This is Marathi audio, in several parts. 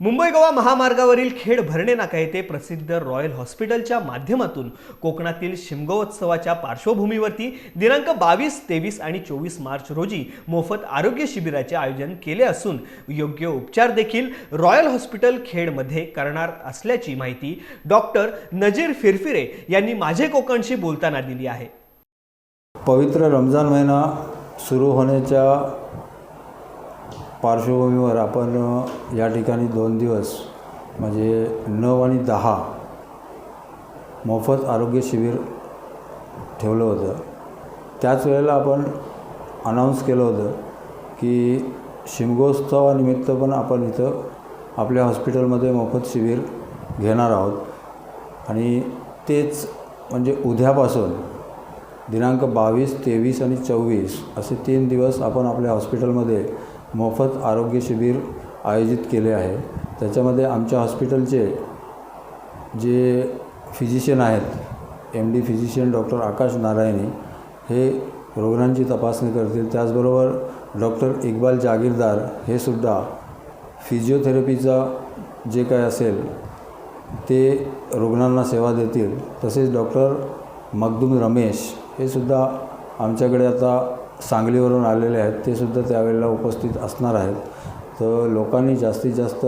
मुंबई गोवा महामार्गावरील खेड भरणे नाका येथे प्रसिद्ध रॉयल हॉस्पिटलच्या माध्यमातून कोकणातील शिमगोत्सवाच्या पार्श्वभूमीवरती दिनांक बावीस तेवीस आणि चोवीस मार्च रोजी मोफत आरोग्य शिबिराचे आयोजन केले असून योग्य उपचार देखील रॉयल हॉस्पिटल खेडमध्ये करणार असल्याची माहिती डॉक्टर नजीर फिरफिरे यांनी माझे कोकणशी बोलताना दिली आहे. पवित्र रमजान महिना सुरू होण्याच्या पार्श्वभूमीवर आपण या ठिकाणी दोन दिवस म्हणजे नऊ आणि दहा मोफत आरोग्य शिबिर ठेवलं होतं. त्याच वेळेला आपण अनाऊन्स केलं होतं की शिमगोत्सवानिमित्त पण आपण इथं आपल्या हॉस्पिटलमध्ये मोफत शिबिर घेणार आहोत. आणि तेच म्हणजे उद्यापासून दिनांक बावीस तेवीस आणि चोवीस असे तीन दिवस आपण आपल्या हॉस्पिटलमध्ये मोफत आरोग्य शिबिर आयोजित केले आहे. त्याच्यामध्ये आमच्या हॉस्पिटलचे जे फिजिशियन आहेत M D physician doctor Akash Narayani हे रुग्णांची तपासणी करतील. त्याचबरोबर डॉक्टर इक्बाल जागीरदार हे सुद्धा फिजिओथेरपीचा जे काय असेल ते रुग्णांना सेवा देतील. तसेच डॉक्टर मखदूम रमेश हे सुद्धा आमच्याकडे आता सांगलीवरून आलेले आहेत ते सुद्धा त्यावेळेला उपस्थित असणार आहेत. तर लोकांनी जास्तीत जास्त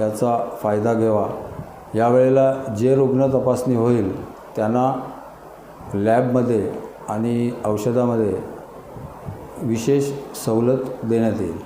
याचा फायदा घ्यावा. यावेळेला जे रुग्ण तपासणी होईल त्यांना लॅबमध्ये आणि औषधामध्ये विशेष सवलत देण्यात येईल.